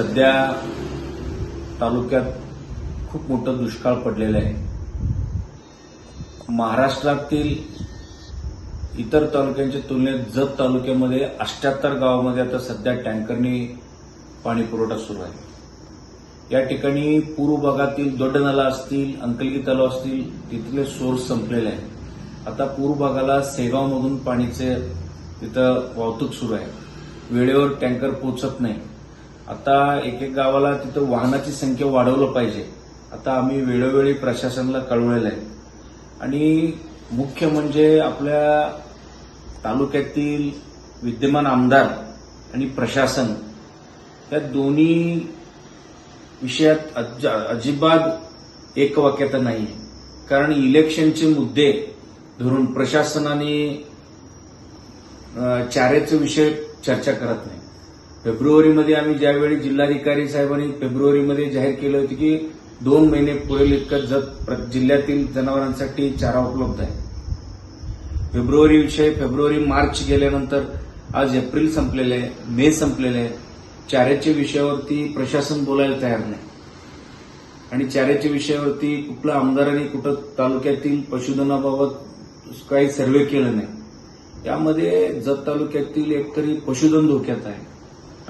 सध्या तालुक्यात खूप मोठं दुष्काळ पडलेलं आहे. महाराष्ट्रातील इतर तालुक्यांच्या तुलनेत जत तालुक्यामध्ये अष्ट्याहत्तर गावामध्ये आता सध्या टँकरनी पाणी पुरवठा सुरू आहे. या ठिकाणी पूर्व भागातील दोड्डनाला असतील अंकलगी तलाव असतील तिथले सोर्स संपलेले आहेत. आता पूर्व भागाला सेगावमधून पाणीचे तिथं वाहतूक सुरू आहे. वेळेवर टँकर पोहोचत नाही. आता एक एक गावाला तिथं वाहनाची संख्या वाढवलं पाहिजे. आता आम्ही वेळोवेळी प्रशासनाला कळवलेलं आहे. आणि मुख्य म्हणजे आपल्या तालुक्यातील विद्यमान आमदार आणि प्रशासन या दोन्ही विषयात अज- अजिबात एकवाक्यता नाही. आहे कारण इलेक्शनचे मुद्दे धरून प्रशासनाने चारेचे विषय चर्चा करत नाही. फेब्रुवारीमध्ये आम्ही ज्यावेळी जिल्हाधिकारी साहेबांनी फेब्रुवारीमध्ये जाहीर केलं होतं की दोन महिने पुरेल इतकं जत प्र- जिल्ह्यातील जनावरांसाठी चारा उपलब्ध आहे. फेब्रुवारी विषय फेब्रुवारी मार्च गेल्यानंतर आज एप्रिल संपलेले आहे मे संपलेले आहे. चाऱ्याच्या विषयावरती प्रशासन बोलायला तयार नाही. आणि चाऱ्याच्या विषयावरती कुठल्या आमदारांनी कुठं तालुक्यातील पशुधनाबाबत काही सर्वे केलं नाही. त्यामध्ये जत तालुक्यातील एकतरी पशुधन धोक्यात आहे.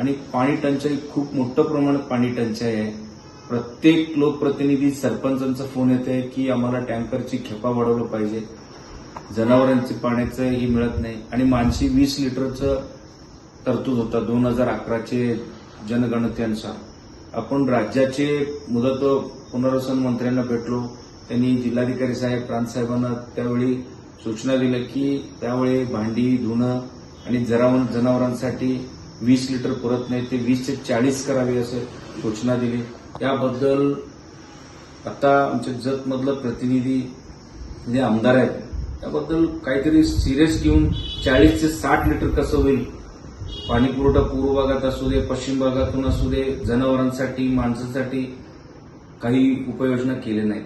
आणि पाणी टंचाई खूप मोठं प्रमाणात पाणी टंचाई आहे. प्रत्येक लोकप्रतिनिधी सरपंचांचा फोन येत आहे की आम्हाला टँकरची खेपा वाढवलं पाहिजे. जनावरांचे पाण्याचं ही मिळत नाही. आणि मानसी वीस लिटरचं तरतूद होता दोन हजार अकराचे जनगणतेनुसार. आपण राज्याचे मुदत पुनर्वसन मंत्र्यांना भेटलो. त्यांनी जिल्हाधिकारी साहेब प्रांत साहेबांना त्यावेळी सूचना दिल्या की त्यावेळी भांडी धुणं आणि जरावन जनावरांसाठी वीस लिटर पुरत नाही ते वीस ते चाळीस करावे असं सूचना दिली. त्याबद्दल आता आमच्या जतमधलं प्रतिनिधी जे आमदार आहेत त्याबद्दल काहीतरी सिरियस घेऊन चाळीस ते साठ लिटर कसं होईल? पाणीपुरवठा पूर्व भागात असू दे पश्चिम भागातून असू दे जनावरांसाठी माणसांसाठी काही उपाययोजना केल्या नाहीत.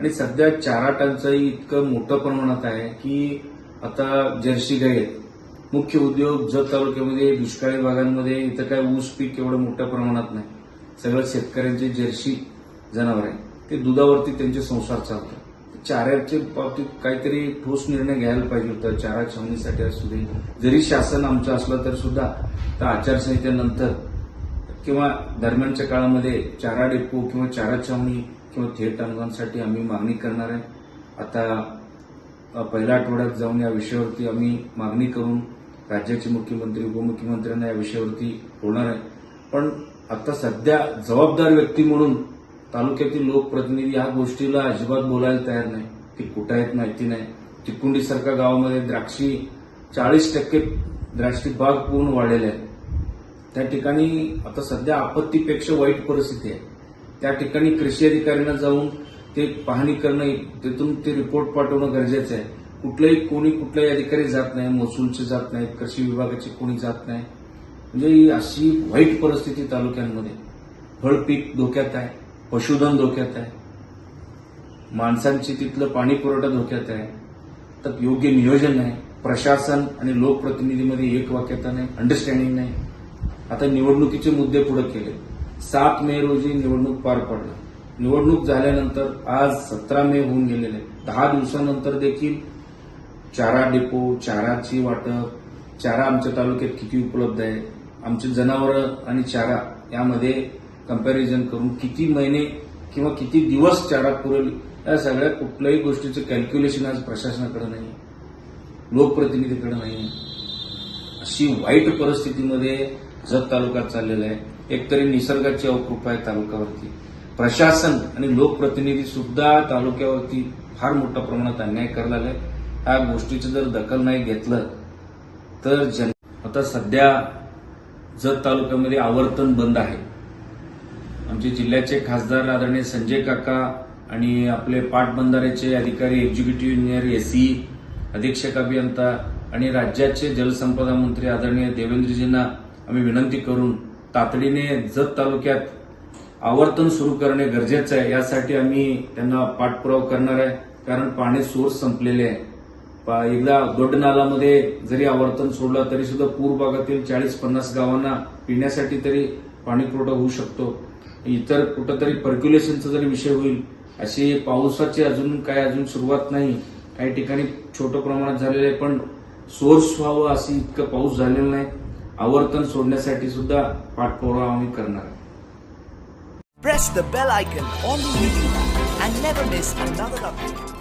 आणि सध्या चारा टंचाई इतकं मोठं प्रमाणात आहे की आता जर्सी गाई आहेत मुख्य उद्योग जत तालुक्यामध्ये दुष्काळी भागांमध्ये इथं काय ऊस पीक एवढं मोठ्या प्रमाणात नाही. सगळं शेतकऱ्यांचे जर्सी जनावर आहे. ते दुधावरती त्यांचे संसार चालतात चाऱ्याच्या बाबतीत काहीतरी ठोस निर्णय घ्यायला पाहिजे होता. चारा छावणीसाठी असू दे. जरी शासन आमचं असलं तर सुद्धा तर आचारसंहितेनंतर किंवा दरम्यानच्या काळामध्ये चारा डेपो किंवा चारा छावणी किंवा थेट अनुदानासाठी आम्ही मागणी करणार आहे. आता पहिल्या आठवड्यात जाऊन या विषयावरती आम्ही मागणी करून राज्याचे मुख्यमंत्री उपमुख्यमंत्र्यांना या विषयावरती होणार आहे. पण आता सध्या जबाबदार व्यक्ती म्हणून तालुक्यातील लोकप्रतिनिधी ह्या गोष्टीला अजिबात बोलायला तयार नाही. ती कुठं आहेत माहिती नाही. तिकुंडीसारख्या गावामध्ये द्राक्षी चाळीस टक्के द्राक्षी बाग पूर्ण वाढलेल्या आहेत. त्या ठिकाणी आता सध्या आपत्तीपेक्षा वाईट परिस्थिती आहे. त्या ठिकाणी कृषी अधिकाऱ्यांना जाऊन ते पाहणी करणं तिथून ते रिपोर्ट पाठवणं गरजेचं आहे. कुठलंही कोणी कुठलाही अधिकारी जात नाही महसूलचे जात नाहीत कृषी विभागाचे कोणी जात नाही. म्हणजे ही अशी वाईट परिस्थिती तालुक्यांमध्ये. फळपीक धोक्यात आहे पशुधन धोक्यात आहे. माणसांची तिथलं पाणी पुरवठा धोक्यात आहे. तर योग्य नियोजन नाही. प्रशासन आणि लोकप्रतिनिधीमध्ये एक वाक्यता नाही अंडरस्टँडिंग नाही. आता निवडणुकीचे मुद्दे पुढे केले. सात मे रोजी निवडणूक पार पडला. निवडणूक झाल्यानंतर आज सतरा मे होऊन गेलेले. दहा दिवसानंतर देखील चारा डेपो चाराची वाटप चारा आमच्या तालुक्यात किती उपलब्ध आहे आमचे जनावरं आणि चारा यामध्ये कंपॅरिझन करून किती महिने किंवा किती दिवस चारा पुरेल या सगळ्या कुठल्याही गोष्टीचं कॅल्क्युलेशन आज प्रशासनाकडे नाही लोकप्रतिनिधीकडे नाही. अशी वाईट परिस्थितीमध्ये जत तालुका चाललेला आहे. एकतरी निसर्गाची अवकृपा आहे तालुक्यावरती प्रशासन आणि लोकप्रतिनिधी सुद्धा तालुक्यावरती फार मोठ्या प्रमाणात अन्याय करायला आहे ह्या गोष्टीचं जर दखल नाही घेतलं तर जन आता सध्या जत तालुक्यामध्ये आवर्तन बंद आहे. आमचे जिल्ह्याचे खासदार आदरणीय संजय काका आणि आपले पाटबंधाऱ्याचे अधिकारी एक्झिक्युटिव्ह इंजिनियर एसी अधीक्षक अभियंता आणि राज्याचे जलसंपदा मंत्री आदरणीय देवेंद्रजींना आम्ही विनंती करून तातडीने जत तालुक्यात आवर्तन सुरू करणे गरजेचं आहे. यासाठी आम्ही त्यांना पाठपुरावा करणार आहे. कारण पाणी सोर्स संपलेले आहे. एकदा दोड्डनालामध्ये जरी आवर्तन सोडलं तरी सुद्धा पूर भागातील चाळीस पन्नास गावांना पिण्यासाठी तरी पाणी पुरवठा होऊ शकतो. इतर कुठंतरी पर्क्युलेशनचा जरी विषय होईल अशी पावसाची अजून काय अजून सुरुवात नाही. काही ठिकाणी छोट्या प्रमाणात झालेलं आहे पण सोर्स व्हावं अशी इतकं पाऊस झालेला नाही. आवर्तन सोडण्यासाठी सुद्धा पाठपुरावा आम्ही करणार आहे. Press the bell icon on the YouTube and never miss another update.